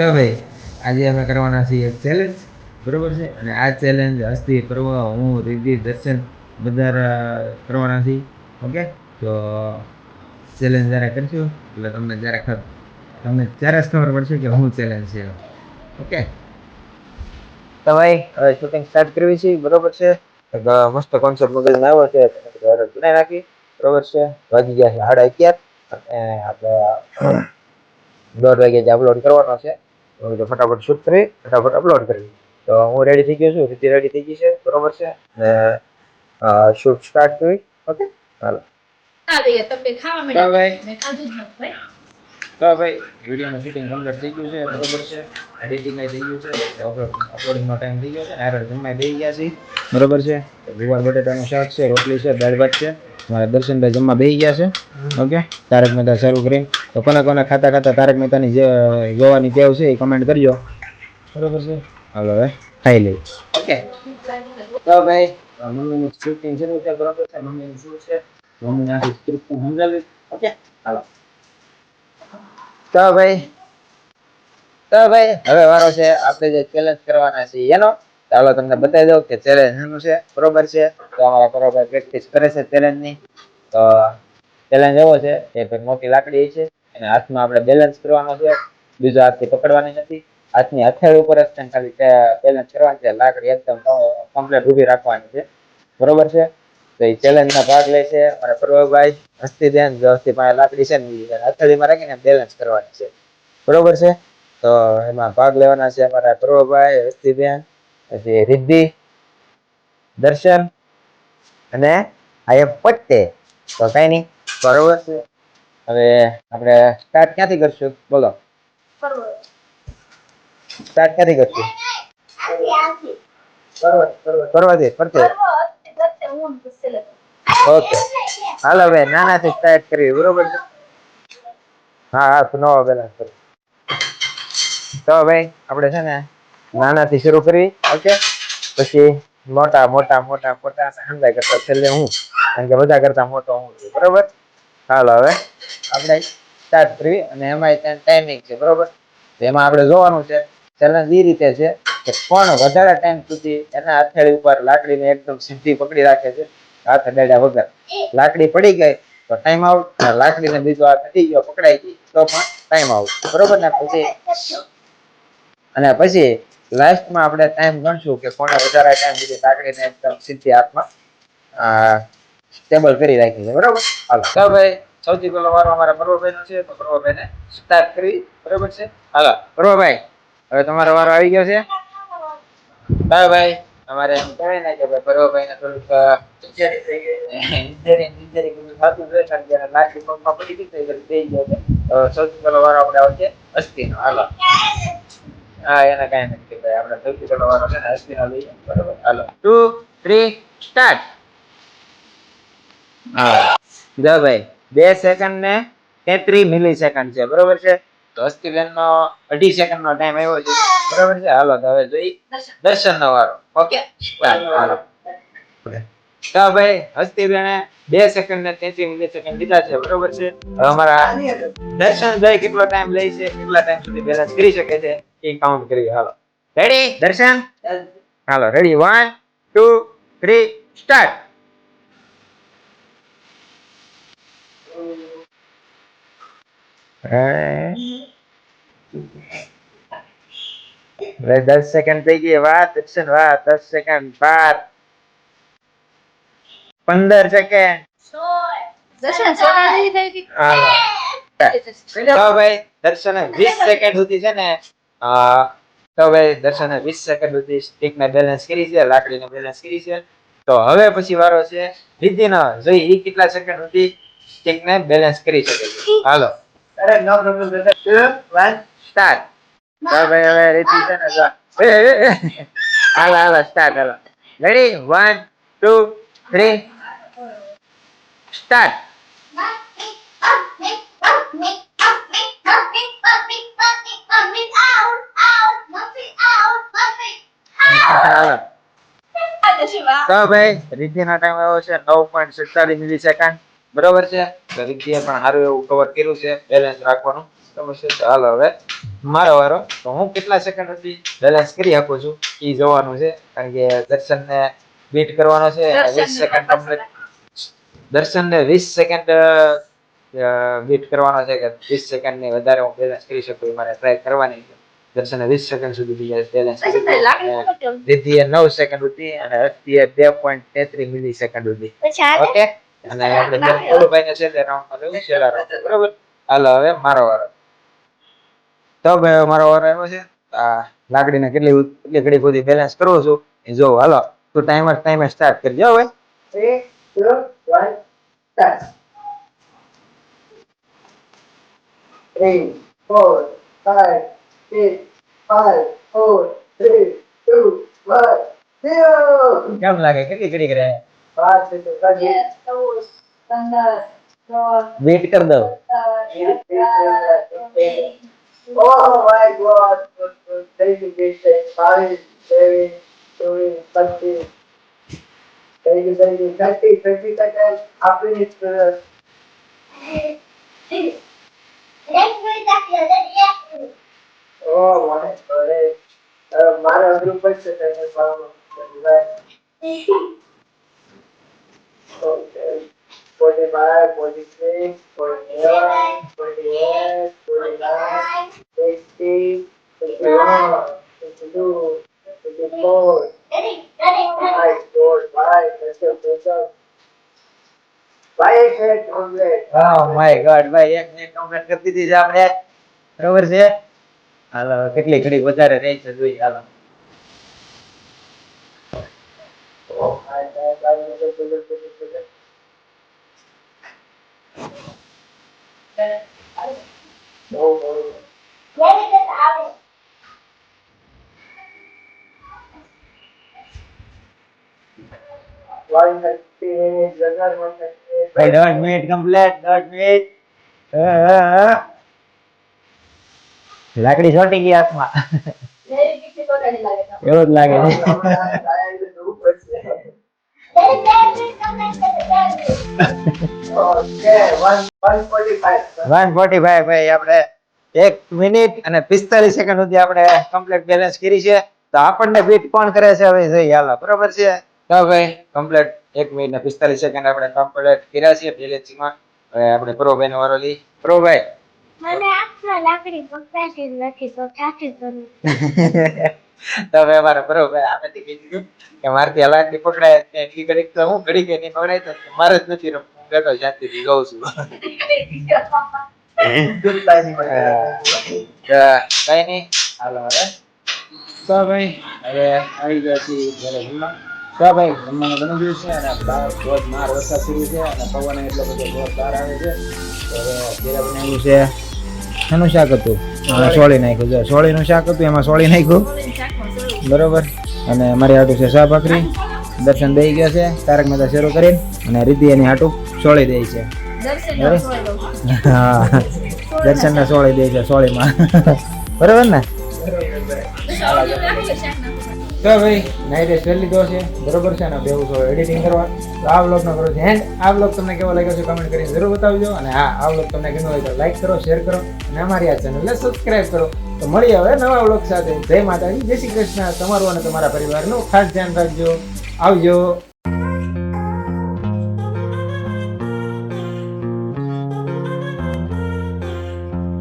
તો ભાઈ, આજે અમે કરવાના છીએ એક ચેલેન્જ બરોબર છે? અને આ ચેલેન્જ હસ્તી પર્વ હું રિદ્ધિ દર્શન બધા કરવાના છીએ, ઓકે? તો ચેલેન્જ જ્યારે કરશું, એટલે તમને જ્યારે ખબર, તમને ત્યારે જ ખબર પડશે કે હું ચેલેન્જ છે. ઓકે? તો ભાઈ, હવે શૂટિંગ સ્ટાર્ટ કરવી છે, બરોબર છે? મસ્ત કોન્સેપ્ટ મગજમાં આવ્યો છે બનાવી નાખી, બરોબર છે? વાગી ગયા છે સાડા અગિયાર, અને આપણે દોઢ વાગે જે અપલોડ કરવાનો છે. તો તો ફટાફટ શૂટ કરી ફટાફટ અપલોડ કરવી તો હું રેડી થઈ ગયો છું રીતિ રેડી થઈ ગઈ છે બરોબર છે? ને શૂટ સ્ટાર્ટ કરી ઓકે હાલો. તો ભાઈ. વિડીયોનું શૂટિંગ કમ્પ્લીટ થઈ ગયું છે બરોબર છે? એડિટિંગ થઈ ગયું છે અપલોડિંગનો ટાઈમ થઈ ગયો છે નારળ જમવા દઈ ગયા છે બરોબર છે? ગુવાર બટેટાનું શાક છે રોટલી છે દાળ ભાત છે મારા દર્શનભાઈ જમવા બેસી ગયા છે ઓકે તારક મહેતા શરૂ કરી તો કોને કોને ખાતા ખાતા તારક મહેતાની જે જોવાની ટેવ છે એ કમેન્ટ કરજો. બરોબર છે. હાલો હવે ખાઈ લઈ ઓકે. તો ભાઈ મમ્મીનું શૂટિંગ શરૂ છે બરોબર છે મમ્મીનું શું છે? મમ્મીને આખી સ્ક્રિપ્ટ સમજાવી ઓકે? હાલો. તો ભાઈ તો ભાઈ હવે વારો છે. આપણે જે ચેલેન્જ કરવાના છે એનો ચાલો તમને બતાવી દઉં કે ચેલેન્જ એનું છે. બરોબર છે? તો અમારા બરોબર પ્રેક્ટિસ કરે છે ચેલેન્જની. તો ચેલેન્જ એવો છે કે ભાઈ મોટી લાકડી છે. અને હાથમાં આપણે બેલેન્સ કરવાનો છે. બીજો હાથથી પકડવાની નથી. હાથની હથેળી ઉપર જ ખાલી બેલેન્સ કરવાની છે. લાકડી એકદમ કમ્પ્લીટ ઊભી રાખવાની છે. બરોબર છે? તો એ ચેલેન્જમાં ભાગ લે છે. અને પ્રભાવભાઈ હસ્તી બેન જે હસ્તી પાસે લાકડી છે ને હથેળીમાં રાખીને બેલેન્સ કરવાની છે. બરોબર છે? તો એમાં ભાગ લેવાના છે અમારા પ્રભુભાઈ હસ્તીબેન પછી રિદ્ધિ, દર્શન અને આ પટ્ટે. તો કઈ નહીં. બરોબર છે? હવે આપણે સ્ટાર્ટ ક્યાંથી કરશું? બોલો. સ્ટાર્ટ ક્યાંથી કરશું? પર્વતથી પડતે ઓકે. હાલો, હવે નાનાથી સ્ટાર્ટ કરવી બરોબર છે? હા હા નવો બેલેન્સ તો ભાઈ, આપણે છે ને નાનાથી શરૂ કરવી ઓકે? પછી મોટા મોટા મોટા મોટા સમજાય કરતા છેલ્લે હું, કારણ કે બધા કરતા મોટો હું બરોબર? હાલો, હવે. આપણે સ્ટાર્ટ કરવી અને એમાં ટાઈમિંગ છે, બરોબર? તો એમાં આપણે જોવાનું છે ચેલેન્જ એ રીતે છે કે કોણ વધારે ટાઈમ સુધી એના હથેળી ઉપર લાકડીને એકદમ સીધી પકડી રાખે છે, હાથ અડાડ્યા વગર. લાકડી પડી ગઈ તો ટાઈમ આઉટ લાકડીને બીજો હાથ અડી ગયો, પકડાઈ ગઈ, તો પણ ટાઈમ આઉટ બરોબર ને? પછી અને પછી લાસ્ટમાં આપણે ટાઈમ ગણશું કે કોણે વધારે ટાઈમ સુધી લાકડીને એકદમ સીધી હાથમાં સ્ટેબલ કરી રાખી છે, બરોબર? હાલો. ભાઈ સૌથી પહેલો વારો અમારા પર્વભાઈ નો છે તો પર્વભાઈ ને સ્ટાર્ટ કરી બરોબર છે? હાલો. પ્રભાભાઈ હવે તમારો વારો આવી ગયો છે? બાય ભાઈ. અમારે એમ કહેવાય ને કે ભાઈ પ્રભાભાઈ ને થોડુંક ઇન્જરી થઈ ઇન્જરી થતું છે કારણ કે એના પગમાં પડી ગઈ તો એ થઈ ગયો છે તો સૌથી પહેલો વારો આપણે આવશે અસ્થિનો હાલો. હા એને કાંઈ નથી ભાઈ આપણે સૌથી પહેલો વારો છે ને અસ્થિનો લઈએ. બરોબર. હાલો. ટુ થ્રી સ્ટાર્ટ હા. જા ભાઈ. બે સેકન્ડ ને તેત્રીસ મિલી સેકન્ડ છે. બરોબર છે? તો બેન નો અઢી સેકન્ડ નો ટાઈમ આવ્યો છે. બરોબર છે? હાલો તો હવે જોઈ દર્શન નો વારો. ઓકે? હાલો. તો ભાઈ હસ્તીબેને બે સેકન્ડ ને તેત્રીસ મિલી સેકન્ડ લીધા છે. બરોબર છે? હવે અમારા દર્શનભાઈ કેટલો ટાઈમ લે છે? કેટલા ટાઈમ સુધી બેલેન્સ કરી શકે છે? એ કાઉન્ટ કરીએ. હાલો. રેડી દર્શન? હાલો ready one two three start હવે દસ સેકન્ડ થઈ ગઈ વાહ દર્શન વાહ દસ સેકન્ડ બાર પંદર સેકન્ડ તો ભાઈ દર્શને વીસ સેકન્ડ સુધી છે ને તો ભાઈ દર્શને વીસ સેકન્ડ સુધી સ્ટીક ને બેલેન્સ કરી છે લાકડીને બેલેન્સ કરી છે. તો હવે પછી વારો છે. રિદ્ધિનો જોઈ એ કેટલા સેકન્ડ સુધી સ્ટીક ને બેલેન્સ કરી શકે છે. હાલો. અરે નો પ્રોબ્લેમ બ્રધર 2 1 સ્ટાર્ટ તો ભાઈ હવે રીતિ છે ને જો એ, એ, એ. હાલો હાલો સ્ટાર્ટ હાલો રેડી 1 2 3 સ્ટાર્ટ હાલો તો ભાઈ રિદ્ધિનો ટાઈમ આવ્યો છે નવ પોઈન્ટ સત્તાવીસ મિલી સેકન્ડ બરોબર છે? રિદ્ધિએ પણ સારું એવું કવર કર્યું છે બેલેન્સ રાખવાનું. સમજશે તો હાલો હવે મારો વારો. તો હું કેટલા સેકન્ડ સુધી બેલેન્સ કરી શકું છું? એ જોવાનું છે કારણ કે દર્શનને બીટ કરવાનો છે વીસ સેકન્ડ કમ્પ્લીટ દર્શનને વીસ સેકન્ડ બીટ કરવાનો છે કે વીસ સેકન્ડની વધારે હું બેલેન્સ કરી શકું એ મારે ટ્રાય કરવાની છે. દર્શને વીસ સેકન્ડ સુધી બેલેન્સ લાકડી મૂકો. દીદીએ નવ સેકન્ડ સુધી અને હસ્તીએ બે પોઈન્ટ તેત્રીસ મિલી સેકન્ડ સુધી ઓકે અને આપણે છેલ્લે રાઉન્ડમાં લેવું છેલ્લા રાઉન્ડ બરોબર? હાલો હવે મારો વારો. તો ભાઈ મારો વારો આવ્યો છે. આ લાકડીને કેટલી કેટલી ઘડી સુધી બેલેન્સ કરું છું એ જો હાલો તું ટાઈમર ટાઈમે સ્ટાર્ટ કરજો હવે. કેમ લાગે? કેટલી ઘડી કરે વેઇટ કરી Oh my God! Five, seven, thirty. Thirty, thirty seconds. After it, uh, oh my God. Uh, મારા અઘરું પડશે. કેટલી ઘડી વધારે રહી છે જોઈએ Oh, five, five, let's go, let's go, let's go, let's go. Oh, oh. One thirty minutes, another one thirty ભાઈ દોઢ મિનિટ કમ્પ્લીટ મિનિટ. લાકડી છોટી ગઈ હાથમાં. એવું જ લાગે છે આપણે એક મિનિટ અને પિસ્તાલીસ સેકન્ડ સુધી આપણે કમ્પ્લીટ બેલેન્સ કરી છે. તો આપણને બીટ કોણ કરે છે હવે? જોઈએ હાલો બરોબર છે? તો ભાઈ કમ્પ્લીટ એક મિનિટ ને પિસ્તાલીસ સેકન્ડ આપણે કમ્પ્લીટ કર્યા છે. બેલેન્સિંગમાં હવે આપણે પ્રો ભાઈ વારો લઈ પ્રો ભાઈ મને હાથમાં લાકડી પકડાતી જ નથી તો થાકી કરું? તો હવે બરોબર આપણે કીધું કે મારથી આ લાકડી પકડાય એટલી ઘડીક તો હું ઘડી કે નહીં પકડાય તો મારે જ નથી રમવું. બેઠો શાંતિથી જોઉં છું. કઈ નહીં. હાલો તો ભાઈ? હવે આવી ગયા છીએ ઘરે જમવા. તો ભાઈ જમવાનું બની ગયું છે અને બહાર ધોધમાર વરસાદ શરૂ છે અને પવન એટલો બધો જોરદાર આવે છે. તો હવે ઘેરે બનાવ્યું છે. એનું શાક હતું. સોળી નાખ્યું છે. સોળીનું શાક હતું એમાં સોળી નાખ્યું. બરોબર. અને મારી હાટું છે શાહ ભાખરી દર્શન દઈ ગયા છે. તારક મહેતા શરૂ કરીને અને રીતિ એની હાટું સોળી દે છે. દઉં. હા. દર્શનને સોળી દે છે સોળીમાં. બરોબર ને? તો ભાઈ નાઈટ કરી લીધો છે. બરોબર છે અને બેવું છો એડિટિંગ કરવા. તો આ વ્લોગનો કરો છે. એન્ડ આ વ્લોગ તમને કેવો લાગ્યો છે કમેન્ટ કરીને જરૂર બતાવજો. અને હા, આ વ્લોગ તમને ગમ્યો હોય તો લાઈક કરો શેર કરો અને અમારી આ ચેનલને સબસ્ક્રાઈબ કરો. તો મળીએ હવે નવા વ્લોગ સાથે. જય માતાજી, જય શ્રી કૃષ્ણ. તમારું અને તમારા પરિવારનું ખાસ ધ્યાન રાખજો. આવજો.